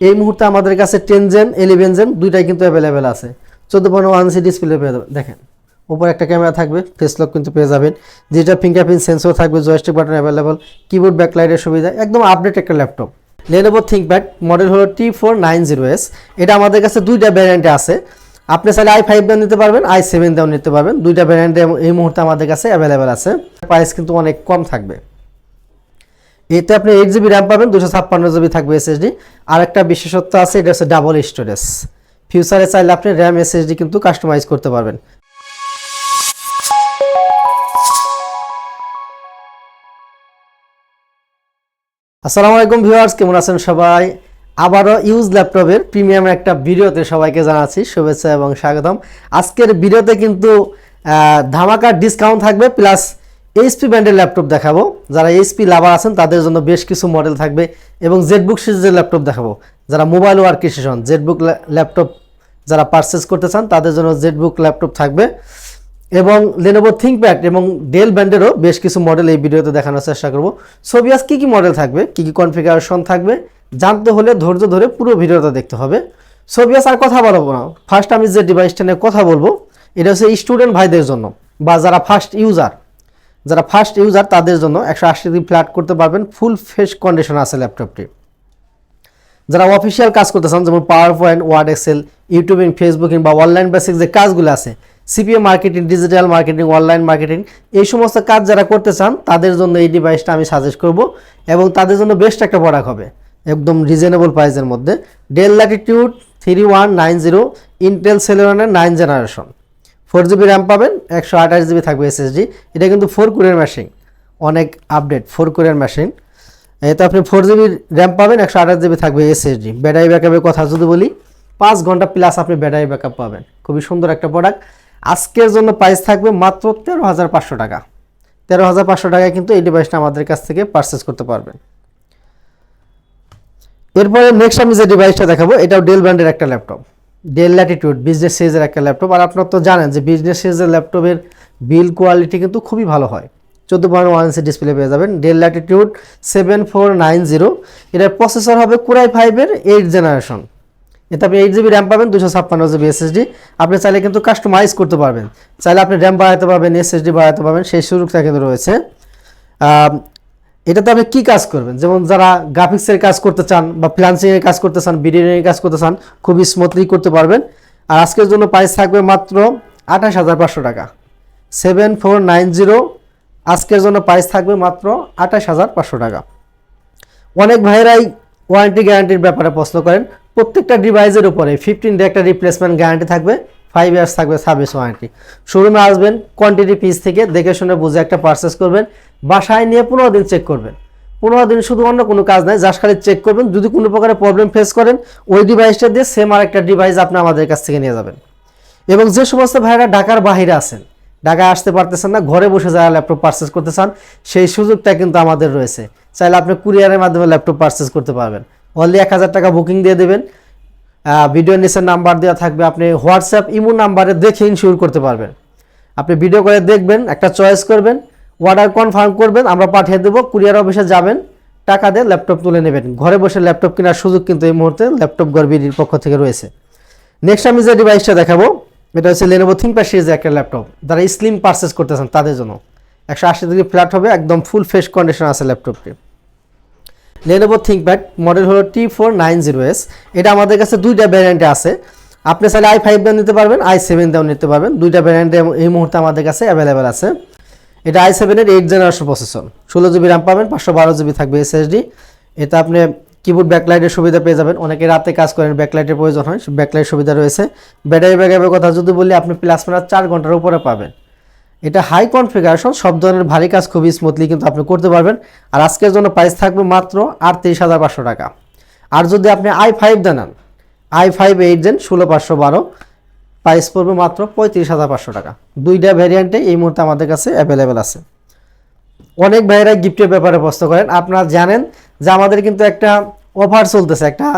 এই মুহূর্তে আমাদের কাছে টেন জেন ইলেভেন জেন দুইটাই কিন্তু অ্যাভেলেবেল আছে। চোদ্দ পনেরো ওয়ান সি ডিসপ্লে পেয়ে দেখেন, উপরে একটা ক্যামেরা থাকবে ফেস লক কিন্তু পেয়ে যাবেন। যেটা ফিঙ্গারপ্রিন্ট সেন্সর থাকবে জয়স্টিক বাটন অ্যাভেলেবল কিবোর্ড ব্যাকলাইটের সুবিধা, একদম আপডেট একটা ল্যাপটপ লেনোভো থিঙ্কপ্যাড মডেল হলো T four nine zero S এটা আমাদের কাছে দুইটা ভ্যারিয়েন্টে আছে। আপনি চাইলে আই ফাইভ দাও নিতে পারবেন আই সেভেন দাও নিতে পারবেন। দুইটা ভ্যারিয়েন্টে এই মুহূর্তে আমাদের কাছে অ্যাভেলেবেল আছে। প্রাইস কিন্তু অনেক কম থাকবে। এতে আপনি এইট জিবি র্যাম পাবেন দুশো ছাপ্পান্ন জিবি থাকবে এসএসডি আর একটা বিশেষত্ব আছে এটা হচ্ছে ডাবল স্টোরেজ ফিউচারে চাইলে আপনি র্যাম এসএসডি কিন্তু কাস্টমাইজ করতে পারবেন। আসসালামু আলাইকুম ভিউয়ার্স কেমন আছেন সবাই? আবারও ইউজ ল্যাপটপের প্রিমিয়াম একটা ভিডিওতে সবাইকে জানাচ্ছি শুভেচ্ছা এবং স্বাগতম। আজকের ভিডিওতে কিন্তু আহ, ধামাকা ডিসকাউন্ট থাকবে প্লাস এইচপি ব্র্যান্ডের ল্যাপটপ দেখাবো। যারা এইচপি লাভার আছেন, তাদের জন্য বেশ কিছু মডেল থাকবে এবং জেটবুক সিরিজের ল্যাপটপ দেখাবো। যারা mobile work station Jetbook laptop যারা পারচেস করতে চান, তাদের জন্য জেটবুক ল্যাপটপ থাকবে। এবং লেনোভো থিঙ্কপ্যাড এবং ডেল ব্র্যান্ডেরও বেশ কিছু মডেল এই ভিডিওতে দেখানোর চেষ্টা করব। সোভিয়াস কী কী মডেল থাকবে? কী কী কনফিগারেশন থাকবে? জানতে হলে ধৈর্য ধরে পুরো ভিডিওটা দেখতে হবে। সোভিয়াস আর কথা বলব না। ফার্স্ট আমি যে ডিভাইসটা নিয়ে কথা বলব, এটা হচ্ছে স্টুডেন্ট ভাইদের জন্য বা যারা ফার্স্ট ইউজার যারা ফার্স্ট ইউজার তাদের জন্য একশো আশি দিন ফ্ল্যাট করতে পারবেন ফুল ফ্রেশ কন্ডিশন আছে ল্যাপটপটি যারা অফিসিয়াল কাজ করতে চান যেমন PowerPoint Word Excel YouTubing Facebooking বা অনলাইন বেসিক যে কাজগুলো আছে CPA marketing digital marketing online marketing এই সমস্ত কাজ যারা করতে চান, তাদের জন্য এই ডিভাইসটা আমি সাজেস্ট করব এবং তাদের জন্য বেস্ট একটা প্রোডাক্ট হবে, একদম রিজনেবল প্রাইসের মধ্যে। Dell Latitude three one nine zero Intel সেলেরনের nine generation four GB RAM পাবেন, একশো আঠাশ জিবি থাকবে এসএসডি এটা কিন্তু ফোর কোরের মেশিন অনেক আপডেট ফোর কোরের মেশিন এতে আপনি ফোর জিবি র্যাম পাবেন, একশো আঠাশ জিবি থাকবে এসএসডি ব্যাটারি ব্যাকআপের কথা যদি বলি, পাঁচ ঘণ্টা প্লাস আপনি ব্যাটারি ব্যাকআপ পাবেন। খুবই সুন্দর একটা প্রোডাক্ট আজকের জন্য প্রাইস থাকবে মাত্র তেরো হাজার পাঁচশো টাকা। তেরো হাজার পাঁচশো টাকায় কিন্তু এই ডিভাইসটা আমাদের কাছ থেকে পারচেস করতে পারবেন। এরপরে নেক্সট আমি যে ডিভাইসটা দেখাবো, এটাও ডেল ব্র্যান্ডের একটা ল্যাপটপ ডেল ল্যাটিটিউড বিজনেস সিরিজের একটা ল্যাপটপ আর আপনারা তো জানেন যে বিজনেস সিরিজের ল্যাপটপের বিল কোয়ালিটি কিন্তু খুবই ভালো হয়। চোদ্দ পয়েন্ট ওয়ান ইঞ্চি ডিসপ্লে পেয়ে যাবেন। Dell Latitude seven four nine zero এটার প্রসেসর হবে কুরাই ফাইভের এইট জেনারেশন এতে আপনি এইট জিবি র্যাম পাবেন দুশো ছাপ্পান্ন জিবি এসএসডি আপনি চাইলে কিন্তু কাস্টমাইজ করতে পারবেন। চাইলে আপনি র্যাম বাড়াতে পারবেন এসএসডি বাড়াতে পারবেন, সেই সুযোগটা কিন্তু রয়েছে। এটাতে আপনি কি কাজ করবেন? যেমন যারা গ্রাফিক্সের কাজ করতে চান বা ফ্রিলান্সিংয়ের কাজ করতে চান বিডিংয়ের কাজ করতে চান, খুবই স্মুথলি করতে পারবেন। আর আজকের জন্য প্রাইস থাকবে মাত্র আঠাশ হাজার পাঁচশো টাকা। সেভেন ফোর নাইন জিরো আজকের জন্য প্রাইস থাকবে মাত্র আঠাশ হাজার পাঁচশো টাকা। অনেক ভাইয়েরাই ওয়ারেন্টি গ্যারান্টির ব্যাপারে প্রশ্ন করেন। প্রত্যেকটা ডিভাইসের উপরে ফিফটিন ডে একটা রিপ্লেসমেন্ট গ্যারান্টি থাকবে ফাইভ ইয়ার্স থাকবে সার্ভিস ওয়ারেন্টি শোরুমে আসবেন কোয়ান্টিটি পিস থেকে দেখে শুনে বুঝে একটা পারচেস করবেন। বাসায় নিয়ে পনেরো দিন চেক করবেন। পনেরো দিন শুধু অন্য কোনো কাজ নাই জাস্ট খালি চেক করবেন। যদি কোনো প্রকারের প্রবলেম ফেস করেন, ওই ডিভাইসটা দিয়ে সেম আর একটা ডিভাইস আপনি আমাদের কাছ থেকে নিয়ে যাবেন। এবং যে সমস্ত ভাইরা ঢাকার বাইরে আছেন, ঢাকায় আসতে পারতেছেন না, ঘরে বসে যারা ল্যাপটপ পারচেস করতে চান, সেই সুযোগটা কিন্তু আমাদের রয়েছে। চাইলে আপনি কুরিয়ারের মাধ্যমে ল্যাপটপ পারচেস করতে পারবেন। অনলি এক হাজার টাকা বুকিং দিয়ে দেবেন। ভিডিও নিচের নাম্বার দেওয়া থাকবে। আপনি হোয়াটসঅ্যাপ ইমো নাম্বারে দেখে ইনশিওর করতে পারবেন। আপনি ভিডিও করে দেখবেন, একটা চয়েস করবেন। অর্ডার কনফার্ম করবেন, আমরা পাঠিয়ে দেবো কুরিয়ার অফিসে যাবেন, টাকা দিয়ে ল্যাপটপ তুলে নেবেন। ঘরে বসে ল্যাপটপ কেনার সুযোগ কিন্তু এই মুহূর্তে ল্যাপটপ গর্বির পক্ষ থেকে রয়েছে। নেক্সট আমি যে ডিভাইসটা দেখাবো, এটা হচ্ছে লেনোভো থিঙ্কপ্যাড সিরিজের একটা ল্যাপটপ যারা স্লিম পারচেস করতেছেন, তাদের জন্য। একশো আশি ডিগ্রি ফ্ল্যাট হবে, একদম ফুল ফ্রেশ কন্ডিশন আছে ল্যাপটপটি লেনোভো থিঙ্কপ্যাড মডেল হলো T four nine zero S এটা আমাদের কাছে দুইটা ভ্যারিয়েন্টে আছে। আপনি চাইলে আই ফাইভ নিতে পারবেন আই সেভেন নিতে পারবেন। দুইটা ভ্যারিয়েন্টে এই মুহূর্তে আমাদের কাছে অ্যাভেলেবেল আছে। এটা আই সেভেনের এইট জেনারেশন প্রসেসর ষোলো জিবি র্যাম পাবেন, পাঁচশো বারো জিবি থাকবে এসএসডি এটা আপনি কিবোর্ড ব্যাকলাইটের সুবিধা পেয়ে যাবেন। অনেকে রাতে কাজ করেন ব্যাকলাইটের প্রয়োজন হয় ব্যাকলাইট সুবিধা রয়েছে। ব্যাটারি ব্যাকআপের কথা যদি বলি, আপনি প্লাস মাইনাস চার ঘণ্টার উপরে পাবেন। এটা হাই কনফিগারেশন সব ধরনের ভারী কাজ খুবই স্মুথলি কিন্তু আপনি করতে পারবেন। আর আজকের জন্য প্রাইস থাকবে মাত্র আটত্রিশ হাজার পাঁচশো টাকা। আর যদি আপনি আই ফাইভ দেনান আই ফাইভ এইট জেন ষোলো পাঁচশো বারো। প্রাইস পড়বে মাত্র পঁয়ত্রিশ হাজার পাঁচশো টাকা। দুইটা ভ্যারিয়েন্টে এই মুহূর্তে আমাদের কাছে অ্যাভেলেবেল আছে। অনেক ভাইয়েরা গিফটের ব্যাপারে প্রশ্ন করেন, আপনারা জানেন যে আমাদের কিন্তু একটা অফার চলতেছে, একটা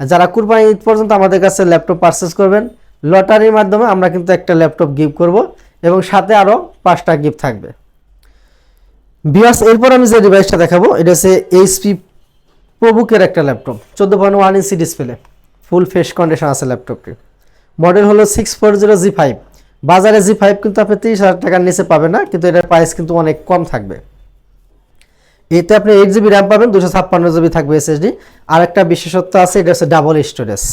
যারা কুরবানি ঈদ পর্যন্ত আমাদের কাছে ল্যাপটপ পারচেস করবেন লটারির মাধ্যমে আমরা কিন্তু একটা ল্যাপটপ গিফট করব এবং সাথে আরও পাঁচটা গিফট থাকবে। বিয়াস এরপর আমি যে ডিভাইসটা দেখাবো, এটা হচ্ছে এইচপি প্রবুকের একটা ল্যাপটপ চোদ্দ point one inch display full face condition আছে ল্যাপটপটি মডেল হলো six four zero G five বাজারে জি ফাইভ কিন্তু আপনি তিরিশ হাজার টাকার নিচে পাবেন না, কিন্তু এটার প্রাইস কিন্তু অনেক কম থাকবে। এতে আপনি এইট জিবি র্যাম পাবেন, দুশো ছাপ্পান্ন জিবি থাকবে এসএসডি আর একটা বিশেষত্ব আছে, এটা হচ্ছে ডাবল স্টোরেজ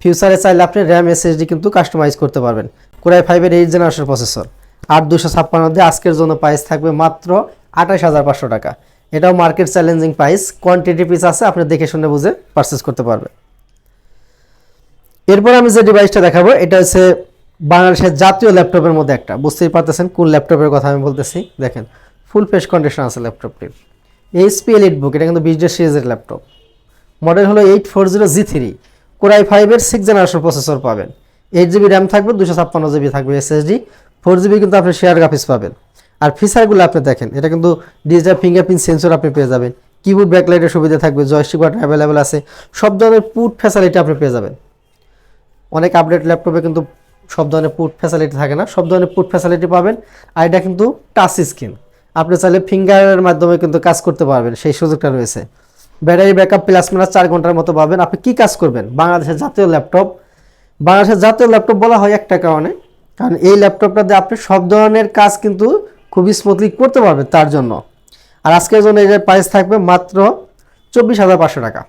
ফিউচারে চাইলে আপনি র্যাম এসএসডি কিন্তু কাস্টমাইজ করতে পারবেন। কোরাই ফাইভের এইট জেনারেশন প্রসেসর আর দুশো ছাপ্পান্ন দিয়ে আজকের জন্য প্রাইস থাকবে মাত্র আঠাশ হাজার পাঁচশো টাকা। এটাও market challenging price quantity piece আছে, আপনি দেখে শুনে বুঝে পারচেস করতে পারবেন। এরপর আমি যে ডিভাইসটা দেখাবো, এটা হচ্ছে বাংলাদেশের জাতীয় ল্যাপটপের মধ্যে একটা। বুঝতেই পারতেছেন কোন ল্যাপটপের কথা আমি বলতেছি? দেখেন ফুল ফেস কন্ডিশন আছে ল্যাপটপটির। এইচপি এলিট বুক এটা কিন্তু বিজনেস সিরিজের ল্যাপটপ। মডেল হলো eight four zero G three core i ফাইভের সিক্স জেনারেশন প্রসেসর পাবেন। এইট জিবি র্যাম থাকবে দুশো ছাপ্পান্ন জিবি থাকবে এসএসডি ফোর জিবি কিন্তু আপনি শেয়ার গ্রাফিক্স পাবেন। আর ফিচারগুলো আপনি দেখেন, এটা কিন্তু ডিজিটাল ফিঙ্গারপ্রিন্ট সেন্সর আপনি পেয়ে যাবেন। কিবোর্ড ব্যাকলাইটের সুবিধা থাকবে জয়স্টিক বাটন অ্যাভেলেবেল আছে, সব ধরনের পুট ফ্যাসিলিটি আপনি পেয়ে যাবেন। অনেক আপডেট ল্যাপটপে কিন্তু সব ধরনের পুট ফ্যাসিলিটি থাকে না। সব ধরনের পুট ফ্যাসিলিটি পাবেন আর এটা কিন্তু টাচ স্ক্রিন আপনি চাইলে ফিঙ্গারের মাধ্যমে কিন্তু কাজ করতে পারবেন, সেই সুযোগটা রয়েছে। ব্যাটারি ব্যাকআপ প্লাস মাইনাস চার ঘণ্টার মতো পাবেন। আপনি কি কাজ করবেন? বাংলাদেশের জাতীয় ল্যাপটপ বাংলাদেশের জাতীয় ল্যাপটপ বলা হয় একটা কারণে। কারণ এই ল্যাপটপটা দিয়ে আপনি সব ধরনের কাজ কিন্তু খুবই স্মুথলি করতে পারবেন তার জন্য। আর আজকের জন্য এটার প্রাইস থাকবে মাত্র চব্বিশ হাজার পাঁচশো টাকা।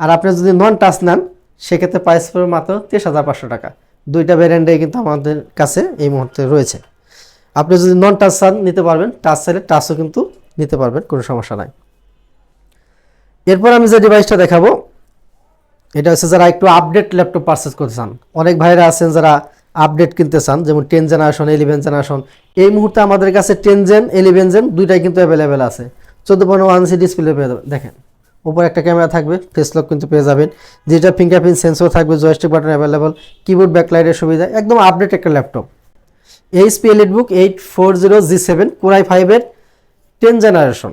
আর আপনি যদি নন টাচ নেন সেক্ষেত্রে প্রাইস পড়বে মাত্র তেইশ হাজার পাঁচশো টাকা। দুইটা ভ্যারিয়েন্টে কিন্তু আমাদের কাছে এই মুহূর্তে রয়েছে। আপনি যদি নন টাচ চান, নিতে পারবেন। টাচ চাইলে টাচও কিন্তু নিতে পারবেন, কোনো সমস্যা নাই। এরপর আমি যে ডিভাইসটা দেখাবো, এটা হচ্ছে যারা একটু আপডেট ল্যাপটপ পারচেস করতে চান। অনেক ভাইরা আছেন যারা আপডেট কিনতে চান, যেমন টেন জেনারেশন ইলেভেন জেনারেশন এই মুহূর্তে আমাদের কাছে টেন জেন ইলেভেন জেন দুইটাই কিন্তু অ্যাভেলেবেল আছে। চোদ্দ পনেরো ওয়ান সি ডিসপ্লে দেখেন। উপর একটা ক্যামেরা থাকবে ফেস লক কিন্তু পেয়ে যাবেন। যেটা ফিঙ্গারপ্রিন্ট সেন্সর থাকবে জয়স্টিক বাটন অ্যাভেলেবল কিবোর্ড ব্যাকলাইটের সুবিধা, একদম আপডেট একটা laptop HP EliteBook eight four zero G seven core i ফাইভের টেন জেনারেশন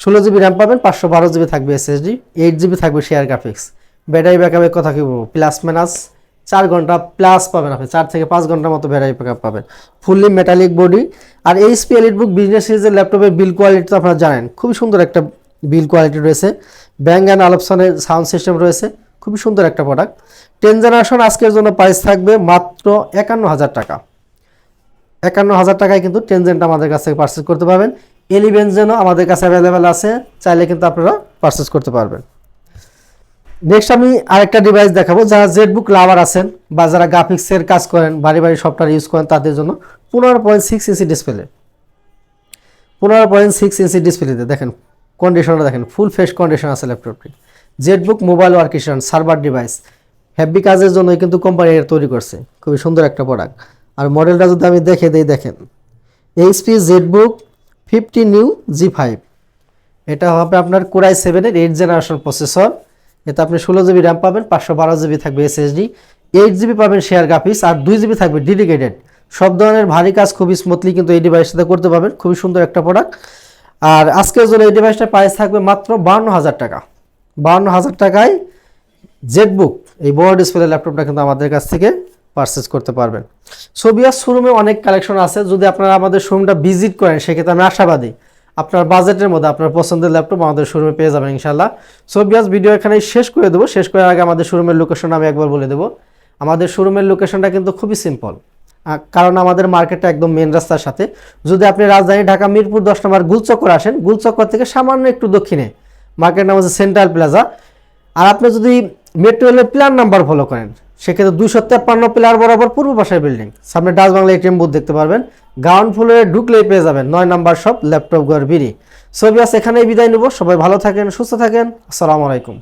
ষোলো জিবি র্যাম পাবেন, পাঁচশো বারো জিবি থাকবে এসএসডি এইট জিবি থাকবে শেয়ার গ্রাফিক্স ব্যাটারি ব্যাকআপের কথা কি বলব? প্লাস মাইনাস চার ঘণ্টা প্লাস পাবেন আপনি, চার থেকে পাঁচ ঘণ্টার মতো ব্যাটারি ব্যাকআপ পাবেন। ফুললি মেটালিক বডি আর এইচপি এলিট বুক বিজনেস সিরিজের ল্যাপটপের বিল কোয়ালিটি তো আপনারা জানেন, খুবই সুন্দর একটা বিল কোয়ালিটি রয়েছে। ব্যাং অ্যান্ড আলপসনের সাউন্ড সিস্টেম রয়েছে। খুবই সুন্দর একটা প্রোডাক্ট টেন জেনারেশন আজকের জন্য প্রাইস থাকবে মাত্র একান্ন হাজার টাকা। একান্ন হাজার টাকায় কিন্তু টেন জেনটা আমাদের কাছ থেকে পারচেস করতে পারবেন। এলিভেন জেনও আমাদের কাছে অ্যাভেলেবেল আছে। চাইলে কিন্তু আপনারা পারচেস করতে পারবেন। নেক্সট আমি আরেকটা ডিভাইস দেখাবো। যারা জেটবুক লাভার আছেন বা যারা গ্রাফিক্সের কাজ করেন বাড়ি বাড়ি সফটওয়্যার ইউজ করেন, তাদের জন্য পনেরো পয়েন্ট সিক্স ইঞ্চি ডিসপ্লে পনেরো পয়েন্ট সিক্স ইঞ্চি ডিসপ্লেতে দেখেন কন্ডিশনটা দেখেন ফুল ফ্রেশ কন্ডিশন আছে ল্যাপটপটি ZBook mobile workstation server device heavy কাজের জন্যই কিন্তু কোম্পানি এটা তৈরি করছে। খুবই সুন্দর একটা প্রোডাক্ট আর মডেলটা যদি আমি দেখে দিই, দেখেন HP ZBook fifty new G five এটা হবে আপনার কোরাই সেভেনের এইট জেনারেশন প্রসেসর এতে আপনি ষোলো জিবি র্যাম পাবেন, পাঁচশো বারো জিবি থাকবে এসএসডি এইট জিবি পাবেন শেয়ার গ্রাফিক্স আর দুই জিবি থাকবে ডেডিকেটেড সব ধরনের ভারী কাজ খুবই স্মুথলি কিন্তু এই ডিভাইসটাতে করতে পারবেন। খুবই সুন্দর একটা প্রোডাক্ট আর আজকের জন্য এই ডিভাইসটার প্রাইস থাকবে মাত্র বান্ন হাজার টাকা। বান্ন হাজার টাকায় জেটবুক এই বড় ডিসপ্লে ল্যাপটপটা কিন্তু আমাদের কাছ থেকে পারচেস করতে পারবেন। সোবিয়াস শোরুমে অনেক কালেকশন আছে। যদি আপনারা আমাদের শোরুমটা ভিজিট করেন, সেক্ষেত্রে আমি আশাবাদী আপনার বাজেটের মধ্যে আপনার পছন্দের ল্যাপটপ আমাদের শোরুমে পেয়ে যাবেন ইনশাল্লাহ সোবিয়াস ভিডিও এখানে শেষ করে দেবো। শেষ করার আগে আমাদের শোরুমের লোকেশন আমি একবার বলে দেবো। আমাদের শোরুমের লোকেশনটা কিন্তু খুবই সিম্পল কারণ আমাদের মার্কেটটা একদম মেন রাস্তার সাথে। যদি আপনি রাজধানী ঢাকা, মিরপুর দশ নম্বর গুলচক্কর আসেন, গুলচক্কর থেকে সামান্য একটু দক্ষিণে। মার্কেট নাম হচ্ছে সেন্ট্রাল প্লাজা আর আপনি যদি মেট্রো রেলের প্ল্যান নাম্বার ফলো করেন, সেক্ষেত্রে দুশো তেপ্পান্ন প্লেয়ার বরাবর পূর্ব পাশের বিল্ডিং সামনে ডাচ বাংলা এটিএম বুথ দেখতে পারবেন। গ্রাউন্ড ফ্লোরে ঢুকলেই পেয়ে যাবেন নয় নাম্বার সব ল্যাপটপ ঘর, বিড়ি। আছে এখানেই বিদায় নেব। সবাই ভালো থাকেন, সুস্থ থাকেন। আসসালামু আলাইকুম।